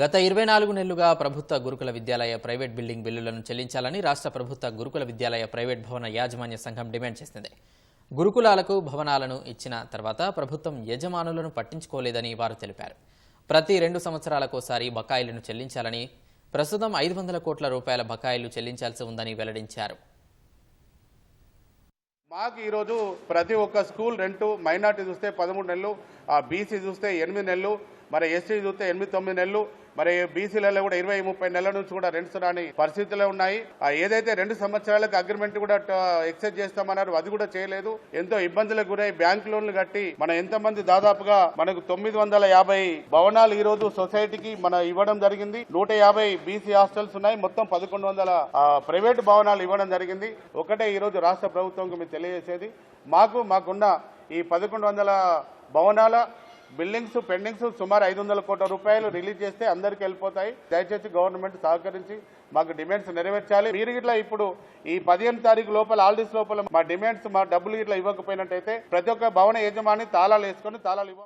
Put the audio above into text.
గత ఇరవై నాలుగు నెలలుగా ప్రభుత్వ గురుకుల విద్యాలయ ప్రైవేట్ బిల్డింగ్ బిల్లులను చెల్లించాలని రాష్ట్ర ప్రభుత్వ గురుకుల విద్యాలయ ప్రైవేట్ భవన యాజమాన్య సంఘం డిమాండ్ చేసింది. గురుకులాలకు భవనాలను ఇచ్చిన తర్వాత ప్రభుత్వం యజమానులను పట్టించుకోలేదని వారు తెలిపారు. ప్రతి రెండు సంవత్సరాలకోసారి బకాయిలను చెల్లించాలని ప్రస్తుతం ఐదు వందల కోట్ల రూపాయల బకాయిలు చెల్లించాల్సి ఉందని వెల్లడించారు. మాకు ఈరోజు ప్రతి ఒక్క స్కూల్ రెంటు మైనార్టీ చూస్తే పదమూడు నెలలు ఆ బీసీ చూస్తే ఎనిమిది నెలలు మరి ఎస్సీ చూస్తే ఎనిమిది తొమ్మిది నెలలు మరి బీసీలలో కూడా ఇరవై ముప్పై నెలల నుంచి కూడా రెంట్స్ రాని పరిస్థితులు ఉన్నాయి. ఏదైతే రెండు సంవత్సరాలకు అగ్రిమెంట్ కూడా ఎక్సైజ్ చేస్తామన్నారు అది కూడా చేయలేదు. ఎంతో ఇబ్బందులకు గురై బ్యాంక్ లోన్లు కట్టి మనం ఎంతమంది దాదాపుగా మనకు తొమ్మిది వందల యాభై భవనాలు ఈ రోజు సొసైటీకి మన ఇవ్వడం జరిగింది. నూట యాభై బీసీ హాస్టల్స్ ఉన్నాయి. మొత్తం పదకొండు వందల ప్రైవేట్ భవనాలు ఇవ్వడం జరిగింది. ఒకటే ఈ రోజు రాష్ట్ర ప్రభుత్వంకి మీరు తెలియజేసేది. మాకు మాకున్న ఈ పదకొండు వందల భవనాల బిల్డింగ్స్ పెండింగ్స్ సుమారు ఐదు వందల కోట్ల రూపాయలు రిలీజ్ చేస్తే అందరికీ వెళ్ళిపోతాయి. దయచేసి గవర్నమెంట్ సహకరించి మాకు డిమాండ్స్ నెరవేర్చాలి. మీరు ఇట్లా ఇప్పుడు ఈ పదిహేను తారీఖు లోపల ఆల్డీస్ లోపల మా డిమాండ్స్ మా డబ్బులు ఇట్లా ఇవ్వకపోయినట్టయితే ప్రతి ఒక్క భవన యజమాని తాళాలు వేసుకొని తాళాలు ఇవ్వ